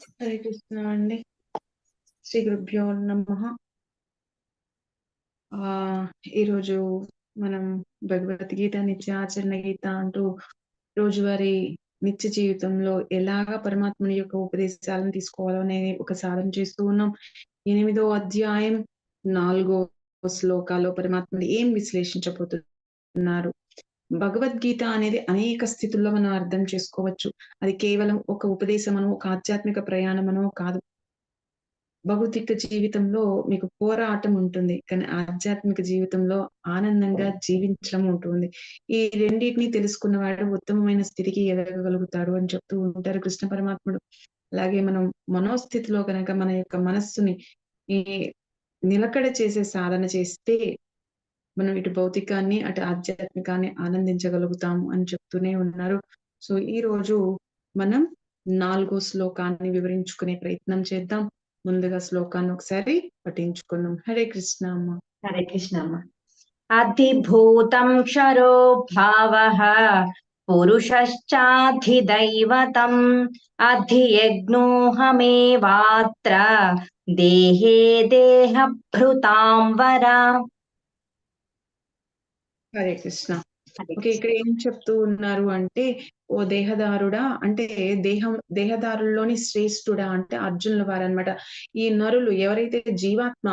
హరే కృష్ణ అండి. శ్రీ గురుభ్యో నమ. ఆ ఈరోజు మనం భగవద్గీత నిత్య ఆచరణ గీత అంటూ రోజువారీ నిత్య జీవితంలో ఎలాగా పరమాత్ముని యొక్క ఉపదేశాలను తీసుకోవాలో అనేది ఒక సాధన చేస్తూ ఉన్నాం. ఎనిమిదో అధ్యాయం నాలుగో శ్లోకాలో పరమాత్మని ఏం విశ్లేషించబోతున్నారు? భగవద్గీత అనేది అనేక స్థితుల్లో మనం అర్థం చేసుకోవచ్చు. అది కేవలం ఒక ఉపదేశమనో ఒక ఆధ్యాత్మిక ప్రయాణమనో కాదు. భౌతిక జీవితంలో మీకు పోరాటం ఉంటుంది. కానీ ఆధ్యాత్మిక జీవితంలో ఆనందంగా జీవించడం ఉంటుంది. ఈ రెండింటిని తెలుసుకున్నవాడు ఉత్తమమైన స్థితికి ఎదగగలుగుతాడు అని చెప్తూ ఉంటారు కృష్ణ పరమాత్ముడు. అలాగే మనం మనోస్థితిలో కనుక మన యొక్క మనస్సుని ఈ నిలకడ చేసే సాధన చేస్తే మనం ఇటు భౌతికాన్ని అటు ఆధ్యాత్మికాన్ని ఆనందించగలుగుతాము అని చెప్తూనే ఉన్నారు. సో ఈ రోజు మనం నాలుగో శ్లోకాన్ని వివరించుకునే ప్రయత్నం చేద్దాం. ముందుగా శ్లోకాన్ని ఒకసారి పఠించుకుందాం. హరే కృష్ణ అమ్మ. హరే కృష్ణ అమ్మ. అధిభూతం క్షరో భావ పురుషశ్చాధిదైవతం అధియజ్ఞోహమేవాత్ర దేహే దేహభృతాం వరా హరే కృష్ణ. ఓకే ఇక్కడ ఏం చెప్తూ ఉన్నారు అంటే ఓ దేహదారుడా అంటే దేహం దేహదారుల్లోని శ్రేష్ఠుడా అంటే అర్జునుల వారు అనమాట ఈ నరులు ఎవరైతే జీవాత్మ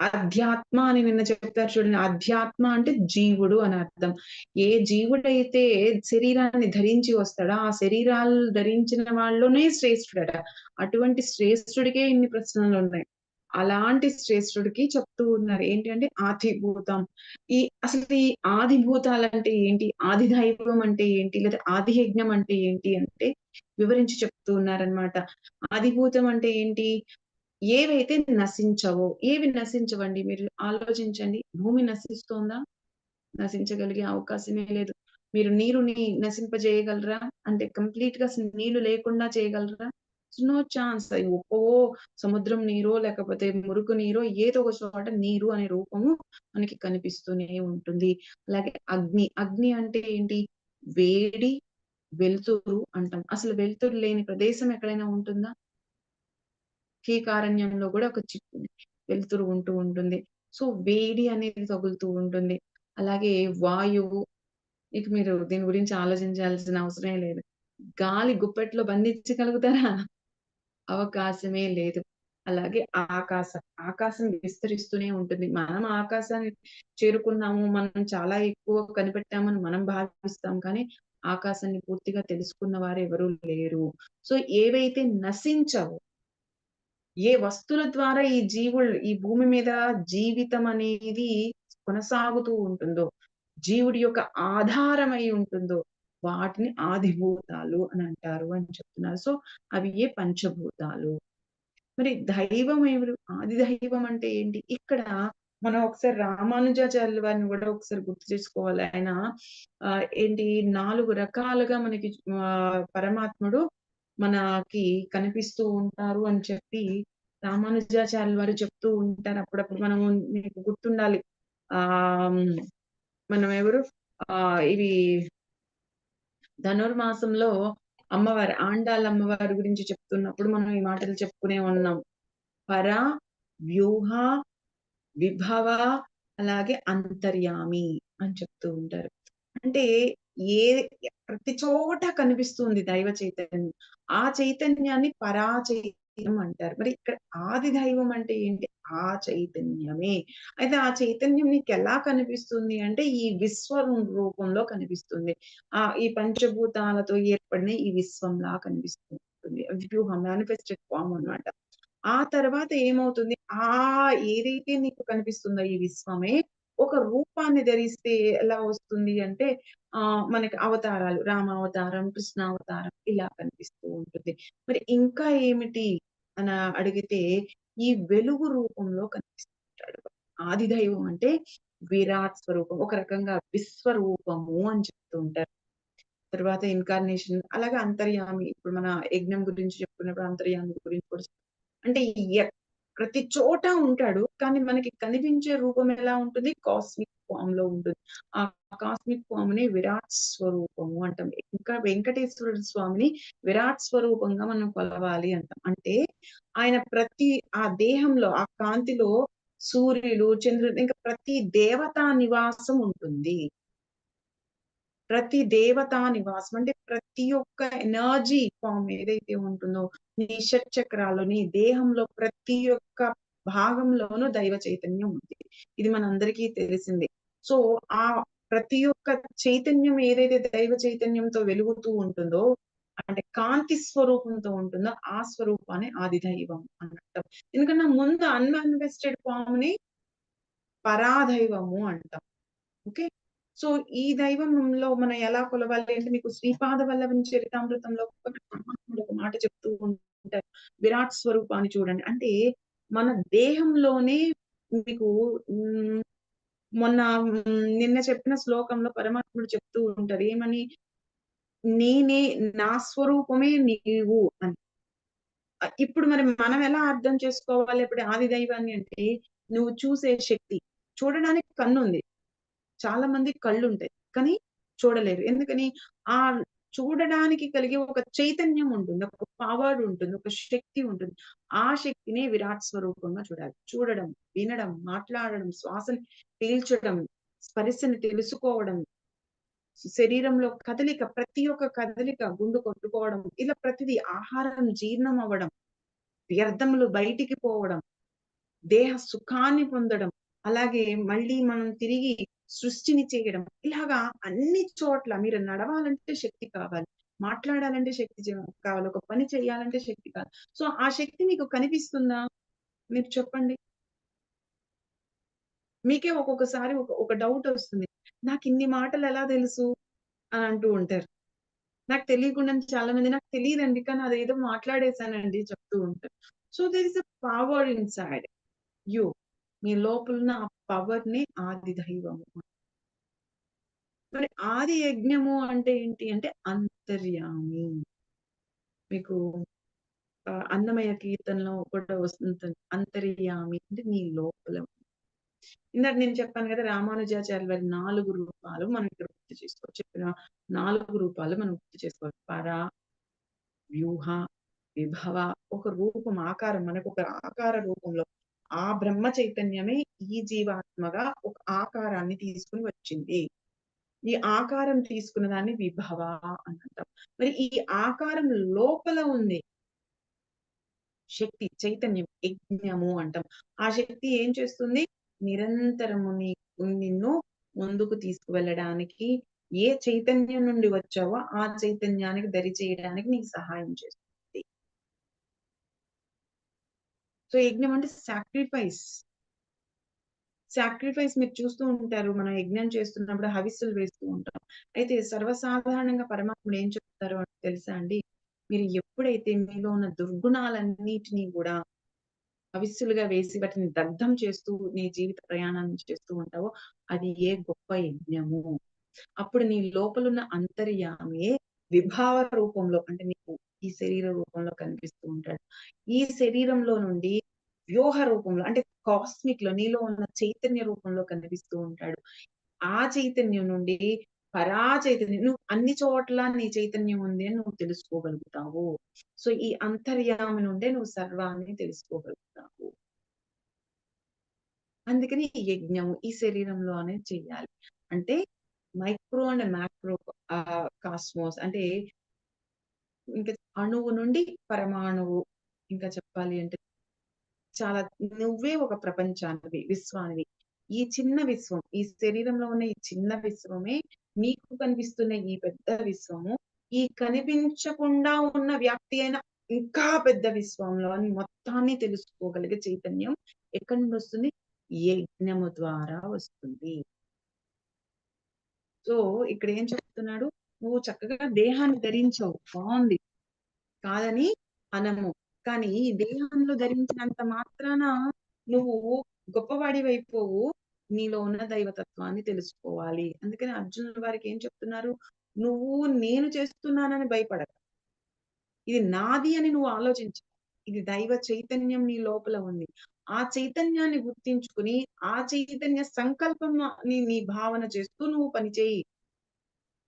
అధ్యాత్మ అని నిన్న చెప్తారు చూడండి. అధ్యాత్మ అంటే జీవుడు అని అర్థం. ఏ జీవుడైతే శరీరాన్ని ధరించి వస్తాడో ఆ శరీరాలు ధరించిన వాళ్ళలోనే శ్రేష్ఠుడట. అటువంటి శ్రేష్ఠుడికే ఇన్ని ప్రశ్నలు ఉన్నాయి. అలాంటి శ్రేష్ఠుడికి చెప్తూ ఉన్నారు. ఏంటి అంటే ఆదిభూతం. ఈ అసలు ఈ ఆదిభూతాలు అంటే ఏంటి? ఆది దైవం అంటే ఏంటి? లేదా ఆది యజ్ఞం అంటే ఏంటి అంటే వివరించి చెప్తూ ఉన్నారనమాట ఆదిభూతం అంటే ఏంటి? ఏవైతే నశించవో ఏవి నశించవండి మీరు? ఆలోచించండి. భూమి నశిస్తోందా? నశించగలిగే అవకాశమే లేదు. మీరు నీరుని నశింపజేయగలరా? అంటే కంప్లీట్గా నీళ్ళు లేకుండా చేయగలరా? నో ఛాన్స్ అది ఒక్కో సముద్రం నీరో లేకపోతే మురుకు నీరో ఏదో ఒక చోట నీరు అనే రూపము మనకి కనిపిస్తూనే ఉంటుంది. అలాగే అగ్ని అగ్ని అంటే ఏంటి? వేడి వెలుతురు అంటాం. అసలు వెలుతురు లేని ప్రదేశం ఎక్కడైనా ఉంటుందా? కీకారణ్యంలో కూడా ఒక చిక్కు వెలుతురు ఉంటూ ఉంటుంది. సో వేడి అనేది తగులుతూ ఉంటుంది. అలాగే వాయువు ఇక మీరు దీని గురించి ఆలోచించాల్సిన అవసరం లేదు. గాలి గుప్పెట్లో బంధించగలుగుతారా? అవకాశమే లేదు. అలాగే ఆకాశం ఆకాశం విస్తరిస్తూనే ఉంటుంది. మనం ఆకాశాన్ని చేరుకున్నాము మనం చాలా ఎక్కువ కనిపెట్టామని మనం భావిస్తాం కానీ ఆకాశాన్ని పూర్తిగా తెలుసుకున్న వారు ఎవరూ లేరు. సో ఏవైతే నశించవు ఏ వస్తువుల ద్వారా ఈ జీవులు ఈ భూమి మీద జీవితం అనేది కొనసాగుతూ ఉంటుందో జీవుడి యొక్క ఆధారమై ఉంటుందో వాటిని ఆదిభూతాలు అని అంటారు అని చెప్తున్నారు. సో అవి ఏ పంచభూతాలు? మరి దైవం ఎవరు ఆది దైవం అంటే ఏంటి? ఇక్కడ మనం ఒకసారి రామానుజాచార్యుల వారిని కూడా ఒకసారి గుర్తు చేసుకోవాలి. ఆయన ఆ ఏంటి? నాలుగు రకాలుగా మనకి ఆ పరమాత్ముడు మనకి కనిపిస్తూ ఉంటారు అని చెప్పి రామానుజాచార్యుల వారు చెప్తూ ఉంటారు. అప్పుడప్పుడు మనము మీకు గుర్తుండాలి. ఆ మనం ఎవరు? ఆ ఇవి ధనుర్మాసంలో అమ్మవారి ఆండాల అమ్మవారి గురించి చెప్తున్నప్పుడు మనం ఈ మాటలు చెప్పుకునే ఉన్నాం. పర వ్యూహ విభవ అలాగే అంతర్యామి అని చెప్తూ ఉంటారు. అంటే ఏ ప్రతి చోట కనిపిస్తుంది దైవ చైతన్యం. ఆ చైతన్యాన్ని పరా చైతన్యం అంటారు. మరి ఇక్కడ ఆది దైవం అంటే ఏంటి? ఆ చైతన్యమే. అయితే ఆ చైతన్యం నీకు ఎలా కనిపిస్తుంది అంటే ఈ విశ్వ రూపంలో కనిపిస్తుంది. ఆ ఈ పంచభూతాలతో ఏర్పడిన ఈ విశ్వంలా కనిపిస్తుంది. వ్యూహం మేనిఫెస్టెడ్ ఫామ్ అనమాట ఆ తర్వాత ఏమవుతుంది? ఆ ఏదైతే నీకు కనిపిస్తుందో ఈ విశ్వమే ఒక రూపాన్ని ధరిస్తే ఎలా వస్తుంది అంటే ఆ మనకి అవతారాలు రామావతారం కృష్ణావతారం ఇలా కనిపిస్తూ ఉంటుంది. మరి ఇంకా ఏమిటి? అని అడిగితే ఈ వెలుగు రూపంలో కనిపిస్తుంటాడు. ఆది దైవం అంటే విరాట్ స్వరూపం ఒక రకంగా విశ్వరూపము అని చెప్తూ ఉంటారు తర్వాత ఇన్కార్నేషన్ అలాగే అంతర్యామి ఇప్పుడు మన యజ్ఞం గురించి చెప్పుకున్నప్పుడు అంతర్యామి గురించి కూడా అంటే ప్రతి చోట ఉంటాడు కానీ మనకి కనిపించే రూపం ఎలా ఉంటుంది? కాస్మిక్ ఫామ్లో ఉంటుంది. ఆ కాస్మిక్ ఫామ్ని విరాట్ స్వరూపము అంటాం. ఇంకా వెంకటేశ్వర స్వామిని విరాట్ స్వరూపంగా మనం కొలవాలి అంటాం. అంటే ఆయన ప్రతి ఆ దేహంలో ఆ కాంతిలో సూర్యుడు చంద్రుడు ఇంకా ప్రతి దేవతా నివాసం ఉంటుంది. ప్రతి దేవతా నివాసం అంటే ప్రతి ఒక్క ఎనర్జీ ఫామ్ ఏదైతే ఉంటుందో నీ షట్చక్రాలు నీ దేహంలో ప్రతి ఒక్క భాగంలోనూ దైవ చైతన్యం ఉంది. ఇది మనందరికీ తెలిసిందే. సో ఆ ప్రతి ఒక్క చైతన్యం ఏదైతే దైవ చైతన్యంతో వెలుగుతూ ఉంటుందో అంటే కాంతి స్వరూపంతో ఉంటుందో ఆ స్వరూపాన్ని ఆది దైవం అంటాం. ఎందుకన్నా ముందు అన్మానిఫెస్టెడ్ ఫామ్ని పరాదైవము అంటాం. ఓకే? సో ఈ దైవంలో మనం ఎలా కొలవాలి అంటే మీకు శ్రీపాద వల్లభం చరితామృతంలో ఒక పరమాత్ముడు మాట చెప్తూ ఉంటారు. విరాట్ స్వరూపాన్ని చూడండి. అంటే మన దేహంలోనే మీకు మొన్న నిన్న చెప్పిన శ్లోకంలో పరమాత్ముడు చెప్తూ ఉంటారు. ఏమని? నేనే నా స్వరూపమే నీవు అని. ఇప్పుడు మరి మనం ఎలా అర్థం చేసుకోవాలి? ఇప్పుడు ఆది దైవాన్ని అంటే నువ్వు చూసే శక్తి. చూడడానికి కన్ను ఉంది చాలా మంది కళ్ళు ఉంటాయి కానీ చూడలేరు. ఎందుకని? ఆ చూడడానికి కలిగే ఒక చైతన్యం ఉంటుంది. ఒక పవర్ ఉంటుంది. ఒక శక్తి ఉంటుంది. ఆ శక్తిని విరాట్ స్వరూపంగా చూడాలి. చూడడం వినడం మాట్లాడడం శ్వాసని పీల్చడం స్పరిశని తెలుసుకోవడం శరీరంలో కదలిక ప్రతి ఒక్క కదలిక గుండు కొట్టుకోవడం ఇలా ప్రతిదీ ఆహారం జీర్ణం అవ్వడం వ్యర్థములు బయటికి పోవడం దేహ సుఖాన్ని పొందడం అలాగే మళ్ళీ మనం తిరిగి సృష్టిని చేయడం. ఇలాగా అన్ని చోట్ల మీరు నడవాలంటే శక్తి కావాలి. మాట్లాడాలంటే శక్తి కావాలి. ఒక పని చేయాలంటే శక్తి కావాలి. సో ఆ శక్తి మీకు కనిపిస్తుందా? మీరు చెప్పండి. మీకే ఒక్కొక్కసారి ఒక ఒక డౌట్ వస్తుంది. నాకు ఇన్ని మాటలు ఎలా తెలుసు? అని అంటూ ఉంటారు. నాకు తెలియకుండా చాలా మంది నాకు తెలియదండి కానీ అదేదో మాట్లాడేశానండి చెప్తూ ఉంటారు. So there is a power inside you మీ లోపల ఆ పవర్ని ఆది దైవము. మరి ఆది యజ్ఞము అంటే ఏంటి? అంటే అంతర్యామి. మీకు అన్నమయ కీర్తనలో కూడా వస్తుంది అంతర్యామి అంటే నీ లోపల ఇందాక నేను చెప్పాను కదా రామానుజాచార్య వారి నాలుగు రూపాలు మనం ఇక్కడ గుర్తు చేసుకోవచ్చు చెప్పిన నాలుగు రూపాలు మనం గుర్తు చేసుకోవాలి. పర వ్యూహ విభవ ఒక రూపం ఆకారం. మనకు ఒక ఆకార రూపంలో ఆ బ్రహ్మ చైతన్యమే ఈ జీవాత్మగా ఒక ఆకారాన్ని తీసుకుని వచ్చింది. ఈ ఆకారం తీసుకున్న దాన్ని విభవ అని అంటాం. మరి ఈ ఆకారం లోపల ఉంది శక్తి చైతన్యం యజ్ఞము అంటాం. ఆ శక్తి ఏం చేస్తుంది? నిరంతరము నీ నిన్ను ముందుకు తీసుకువెళ్ళడానికి ఏ చైతన్యం నుండి వచ్చావో ఆ చైతన్యానికి దరి చేయడానికి నీకు సహాయం చేస్తుంది. సో యజ్ఞం అంటే సాక్రిఫైస్ సాక్రిఫైస్ మీరు చూస్తూ ఉంటారు మనం యజ్ఞం చేస్తున్నప్పుడు హవిస్సులు వేస్తూ ఉంటాం. అయితే సర్వసాధారణంగా పరమాత్ముడు ఏం చెప్తారు అంటే తెలుసా అండి? మీరు ఎప్పుడైతే మీలో ఉన్న దుర్గుణాలన్నిటినీ కూడా హవిస్సులుగా వేసి వాటిని దగ్ధం చేస్తూ నీ జీవిత ప్రయాణాన్ని చేస్తూ ఉంటావో అది ఏ గొప్ప యజ్ఞము. అప్పుడు నీ లోపలున్న అంతర్యామే విభావ రూపంలో అంటే నీకు ఈ శరీర రూపంలో కనిపిస్తూ ఉంటాడు. ఈ శరీరంలో నుండి వ్యూహ రూపంలో అంటే కాస్మిక్లో నీలో ఉన్న చైతన్య రూపంలో కనిపిస్తూ ఉంటాడు. ఆ చైతన్యం నుండి పరా చైతన్యం నువ్వు అన్ని చోట్ల నీ చైతన్యం ఉంది అని నువ్వు తెలుసుకోగలుగుతావు. సో ఈ అంతర్యామి నుండే నువ్వు సర్వాన్ని తెలుసుకోగలుగుతావు. అందుకని ఈ యజ్ఞము ఈ శరీరంలోనే చెయ్యాలి అంటే మైక్రో అండ్ మ్యాక్రో కాస్మోస్. అంటే ఇంకా అణువు నుండి పరమాణువు ఇంకా చెప్పాలి అంటే చాలా నువ్వే ఒక ప్రపంచానివి విశ్వానివి. ఈ చిన్న విశ్వం ఈ శరీరంలో ఉన్న ఈ చిన్న విశ్వమే నీకు కనిపిస్తున్న ఈ పెద్ద విశ్వము. ఈ కనిపించకుండా ఉన్న వ్యాప్తి అయిన ఇంకా పెద్ద విశ్వంలో అని మొత్తాన్ని తెలుసుకోగలిగే చైతన్యం ఎక్కడి నుండి వస్తుంది? యజ్ఞము ద్వారా వస్తుంది. సో ఇక్కడ ఏం చెప్తున్నాడు? నువ్వు చక్కగా దేహాన్ని ధరించావు. బాగుంది. కాదని అనము. కానీ దేహంలో ధరించినంత మాత్రాన నువ్వు గొప్పవాడి గొప్పవాడివైపోవు నీలో ఉన్న దైవతత్వాన్ని తెలుసుకోవాలి. అందుకని అర్జునుడు వారికి ఏం చెప్తున్నారు? నువ్వు నేను చేస్తున్నానని భయపడక. ఇది నాది అని నువ్వు ఆలోచించు ఇది దైవ చైతన్యం నీ లోపల ఉంది. ఆ చైతన్యాన్ని గుర్తించుకుని ఆ చైతన్య సంకల్పాన్ని నీ భావన చేస్తూ నువ్వు పనిచేయి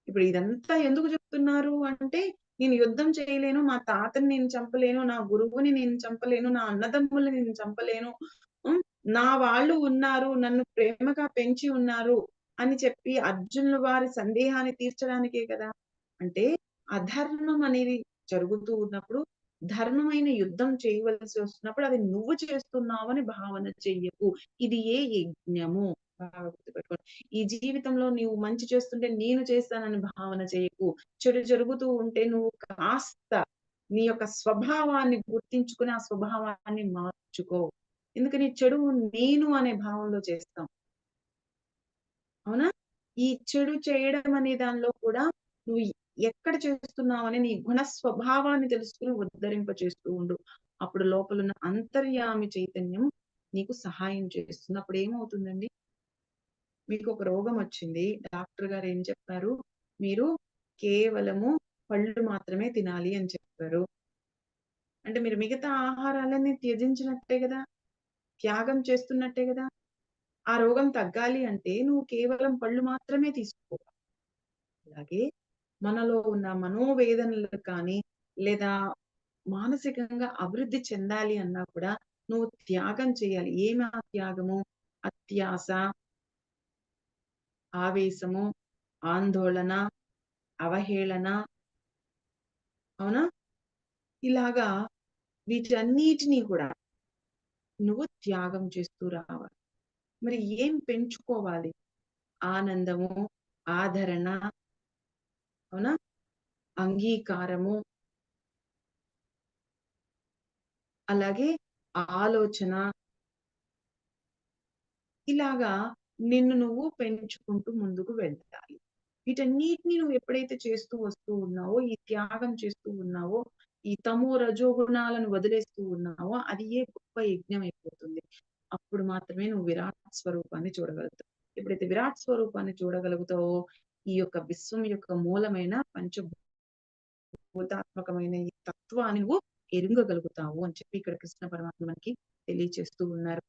ఇప్పుడు ఇదంతా ఎందుకు చెప్తున్నారు అంటే నేను యుద్ధం చేయలేను మా తాతని నేను చంపలేను నా గురువుని నేను చంపలేను నా అన్నదమ్ముల్ని నేను చంపలేను నా వాళ్ళు ఉన్నారు నన్ను ప్రేమగా పెంచి ఉన్నారు అని చెప్పి అర్జునుల వారి సందేహాన్ని తీర్చడానికే కదా. అంటే అధర్మం అనేది జరుగుతూ ఉన్నప్పుడు ధర్మమైన యుద్ధం చేయవలసి వస్తున్నప్పుడు అది నువ్వు చేస్తున్నావని భావన చెయ్యకు. ఇది ఏ యజ్ఞము? బాగా గుర్తుపెట్టుకోండి. ఈ జీవితంలో నీవు మంచి చేస్తుంటే నేను చేస్తానని భావన చేయకు చెడు జరుగుతూ ఉంటే నువ్వు కాస్త నీ యొక్క స్వభావాన్ని గుర్తించుకుని ఆ స్వభావాన్ని మార్చుకో. ఎందుకని? చెడు నేను అనే భావంలో చేస్తాం. అవునా? ఈ చెడు చేయడం అనే దానిలో కూడా నువ్వు ఎక్కడ చేస్తున్నావని నీ గుణ స్వభావాన్ని తెలుసుకుని ఉద్ధరింప చేస్తూ ఉండు. అప్పుడు లోపలున్న అంతర్యామి చైతన్యం నీకు సహాయం చేస్తుంది. అప్పుడు ఏమవుతుందండి? మీకు ఒక రోగం వచ్చింది. డాక్టర్ గారు ఏం చెప్పారు? మీరు కేవలము పళ్ళు మాత్రమే తినాలి అని చెప్పారు. అంటే మీరు మిగతా ఆహారాలన్నీ త్యజించినట్టే కదా? త్యాగం చేస్తున్నట్టే కదా? ఆ రోగం తగ్గాలి అంటే నువ్వు కేవలం పళ్ళు మాత్రమే తీసుకో అలాగే మనలో ఉన్న మనోవేదనలు కానీ లేదా మానసికంగా అభివృద్ధి చెందాలి అన్నా కూడా నువ్వు త్యాగం చేయాలి. ఏమి ఆ త్యాగము? అత్యాస ఆవేశము ఆందోళన అవహేళన అవునా? ఇలాగా వీటన్నిటినీ కూడా నువ్వు త్యాగం చేస్తూ రావాలి. మరి ఏం పెంచుకోవాలి? ఆనందము ఆదరణ అవునా? అంగీకారము. అలాగే ఆలోచన. ఇలాగా నిన్ను నువ్వు పెంచుకుంటూ ముందుకు వెళ్ళాలి వీటన్నిటిని నువ్వు ఎప్పుడైతే చేస్తూ వస్తూ ఉన్నావో ఈ త్యాగం చేస్తూ ఉన్నావో ఈ తమో రజోగుణాలను వదిలేస్తూ ఉన్నావో అది ఏ గొప్ప యజ్ఞం అయిపోతుంది. అప్పుడు మాత్రమే నువ్వు విరాట్ స్వరూపాన్ని చూడగలుగుతావు. ఎప్పుడైతే విరాట్ స్వరూపాన్ని చూడగలుగుతావో ఈ యొక్క విశ్వం యొక్క మూలమైన పంచభూతాత్మకమైన ఈ తత్వాన్ని నువ్వు ఎరుంగగలుగుతావు అని చెప్పి ఇక్కడ కృష్ణ పరమాత్మ మనకి తెలియచేస్తూ ఉన్నారు.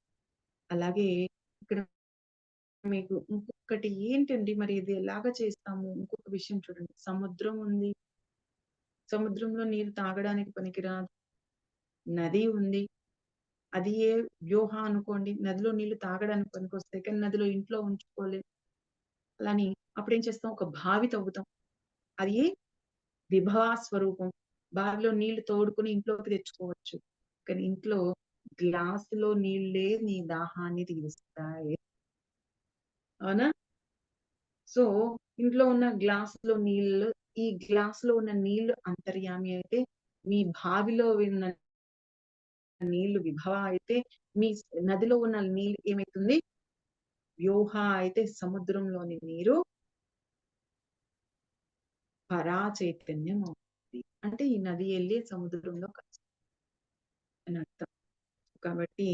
అలాగే ఇక్కడ మీకు ఇంకొకటి ఏంటండి మరి ఇది ఎలాగ చేస్తాము? ఇంకొక విషయం చూడండి. సముద్రం ఉంది. సముద్రంలో నీరు తాగడానికి పనికిరాదు. నది ఉంది. అది ఏ వ్యూహ అనుకోండి. నదిలో నీళ్ళు తాగడానికి పనికొస్తాయి. కానీ నదిలో ఇంట్లో ఉంచుకోలేదు అలాని అప్పుడు ఏం చేస్తాం? ఒక బావి తవ్వుతాం. అది విభవ విభవా స్వరూపం. బావిలో నీళ్ళు తోడుకుని ఇంట్లోకి తెచ్చుకోవచ్చు. కానీ ఇంట్లో గ్లాసులో నీళ్ళే నీ దాహాన్ని తీరుస్తాయి. అవునా? సో ఇంట్లో ఉన్న గ్లాస్లో నీళ్ళు ఈ గ్లాస్లో ఉన్న నీళ్ళు అంతర్యామి అయితే మీ బావిలో ఉన్న నీళ్ళు విభవ అయితే మీ నదిలో ఉన్న నీళ్ళు ఏమైతుంది? వ్యూహ అయితే సముద్రంలోని నీరు పరా చైతన్యం అవుతుంది. అంటే ఈ నది వెళ్ళి సముద్రంలో అని అర్థం. కాబట్టి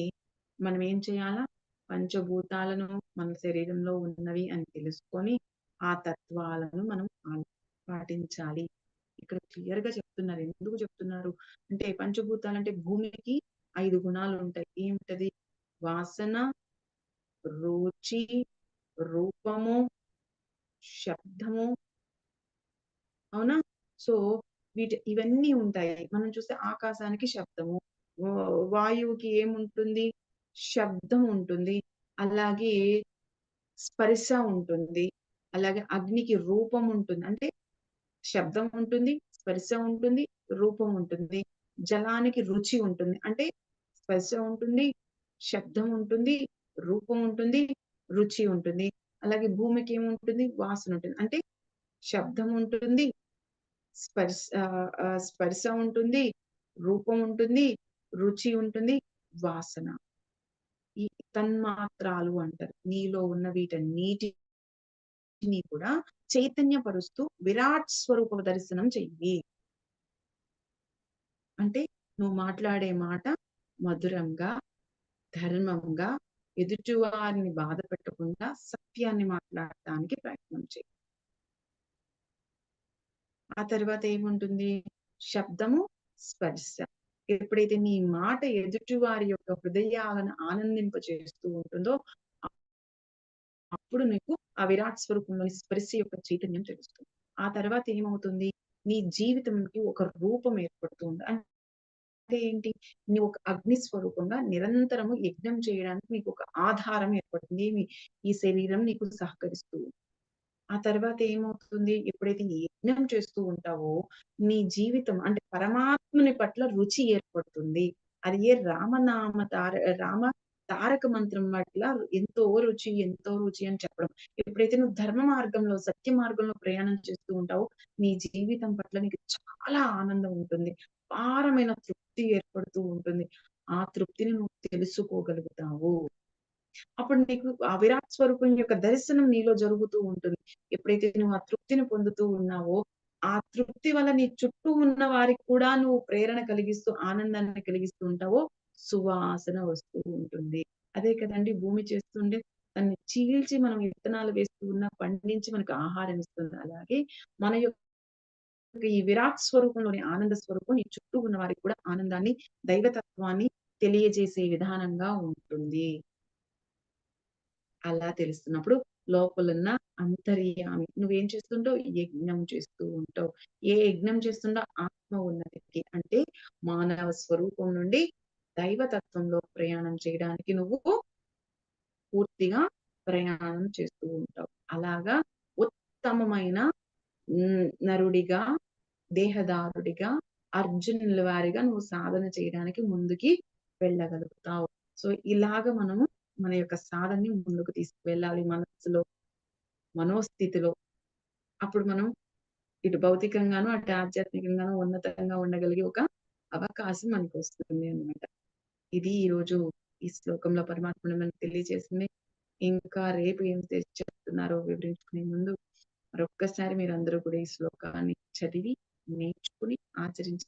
మనం ఏం చేయాలా? పంచభూతాలను మన శరీరంలో ఉన్నవి అని తెలుసుకొని ఆ తత్వాలను మనం పాటించాలి. ఇక్కడ క్లియర్గా చెప్తున్నారు. ఎందుకు చెప్తున్నారు? అంటే పంచభూతాలు అంటే భూమికి ఐదు గుణాలు ఉంటాయి ఏమిటది? వాసన రుచి రూపము శబ్దము. అవునా? సో వీటి ఇవన్నీ ఉంటాయి. మనం చూస్తే ఆకాశానికి శబ్దము వాయువుకి ఏముంటుంది? శబ్దం ఉంటుంది. అలాగే స్పర్శ ఉంటుంది. అలాగే అగ్నికి రూపం ఉంటుంది. అంటే శబ్దం ఉంటుంది స్పర్శ ఉంటుంది రూపం ఉంటుంది. జలానికి రుచి ఉంటుంది. అంటే స్పర్శ ఉంటుంది శబ్దం ఉంటుంది రూపం ఉంటుంది రుచి ఉంటుంది. అలాగే భూమికి ఏముంటుంది? వాసన ఉంటుంది. అంటే శబ్దం ఉంటుంది స్పర్శ స్పర్శ ఉంటుంది రూపం ఉంటుంది రుచి ఉంటుంది వాసన. ఈ తన్మాత్రాలు అంటారు. నీలో ఉన్న వీటన్నిటిని కూడా చైతన్యపరుస్తూ విరాట్ స్వరూప దర్శనం చెయ్యి. అంటే నువ్వు మాట్లాడే మాట మధురంగా ధర్మంగా ఎదుటివారిని బాధ పెట్టకుండా సత్యాన్ని మాట్లాడటానికి ప్రయత్నం చేయి. ఆ తర్వాత ఏముంటుంది? శబ్దము స్పర్శ. ఎప్పుడైతే నీ మాట ఎదుటివారి యొక్క హృదయాలను ఆనందింపచేస్తూ ఉంటుందో అప్పుడు నీకు ఆ విరాట్ స్వరూపంలోని స్పర్శ యొక్క చైతన్యం తెలుస్తుంది. ఆ తర్వాత ఏమవుతుంది? నీ జీవితంకి ఒక రూపం ఏర్పడుతుంది. అంటే ఏంటి? నీ ఒక అగ్ని స్వరూపంగా నిరంతరము యజ్ఞం చేయడానికి నీకు ఒక ఆధారం ఏర్పడుతుంది. ఏమి? ఈ శరీరం నీకు సహకరిస్తూ. ఆ తర్వాత ఏమవుతుంది? ఎప్పుడైతే నీ యజ్ఞం చేస్తూ ఉంటావో నీ జీవితం అంటే పరమాత్మని పట్ల రుచి ఏర్పడుతుంది. అది ఏ రామనామ తార రామ తారక మంత్రం పట్ల ఎంతో రుచి ఎంతో రుచి అని చెప్పడం. ఎప్పుడైతే నువ్వు ధర్మ మార్గంలో సత్య మార్గంలో ప్రయాణం చేస్తూ ఉంటావో నీ జీవితం పట్ల నీకు చాలా ఆనందం ఉంటుంది. పారమైన తృప్తి ఏర్పడుతూ ఉంటుంది. ఆ తృప్తిని నువ్వు తెలుసుకోగలుగుతావు. అప్పుడు నీకు ఆ విరాట్ స్వరూపం యొక్క దర్శనం నీలో జరుగుతూ ఉంటుంది. ఎప్పుడైతే నువ్వు ఆ తృప్తిని పొందుతూ ఉన్నావో ఆ తృప్తి వల్ల నీ చుట్టూ ఉన్న వారికి కూడా నువ్వు ప్రేరణ కలిగిస్తూ ఆనందాన్ని కలిగిస్తూ ఉంటావో సువాసన వస్తూ ఉంటుంది. అదే కదండి భూమి చేస్తుండే దాన్ని చీల్చి మనం విత్తనాలు వేస్తూ ఉన్న పండించి మనకు ఆహారం ఇస్తుంది. అలాగే మన యొక్క ఈ విరాట్ స్వరూపంలోని ఆనంద స్వరూపం నీ చుట్టూ ఉన్న వారికి కూడా ఆనందాన్ని దైవతత్వాన్ని తెలియజేసే విధానంగా ఉంటుంది. అలా తెలుస్తున్నప్పుడు లోపలున్న అంతర్యామి నువ్వేం చేస్తుంటావు యజ్ఞం చేస్తూ ఉంటావు. ఏ యజ్ఞం చేస్తుండో ఆత్మ ఉన్నతికి అంటే మానవ స్వరూపం నుండి దైవతత్వంలో ప్రయాణం చేయడానికి నువ్వు పూర్తిగా ప్రయాణం చేస్తూ ఉంటావు. అలాగా ఉత్తమమైన నరుడిగా దేహదారుడిగా అర్జునుల వారిగా నువ్వు సాధన చేయడానికి ముందుకి వెళ్ళగలుగుతావు. సో ఇలాగ మనము మన యొక్క సాధనని ముందుకు తీసుకువెళ్ళాలి. మనస్సులో మనోస్థితిలో. అప్పుడు మనం ఇటు భౌతికంగాను అటు ఆధ్యాత్మికంగాను ఉన్నతంగా ఉండగలిగే ఒక అవకాశం మనకు వస్తుంది అన్నమాట. ఇది ఈ రోజు ఈ శ్లోకంలో పరమాత్ముడు మనకు తెలియజేసింది. ఇంకా రేపు ఏం చెప్తున్నారో వివరించుకునే ముందు మరొక్కసారి మీరు అందరూ కూడా ఈ శ్లోకాన్ని చదివి నేర్చుకుని ఆచరించే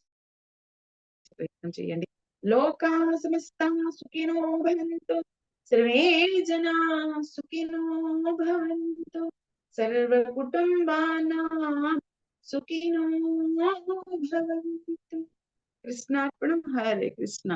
ప్రయత్నం చేయండి. లోకా సమస్త సుఖినో భవంతు సర్వే జనా సుఖినో భవంతు సర్వ కుటుంబానాం సుఖినో భవంతు. కృష్ణార్పణం. హరే కృష్ణ.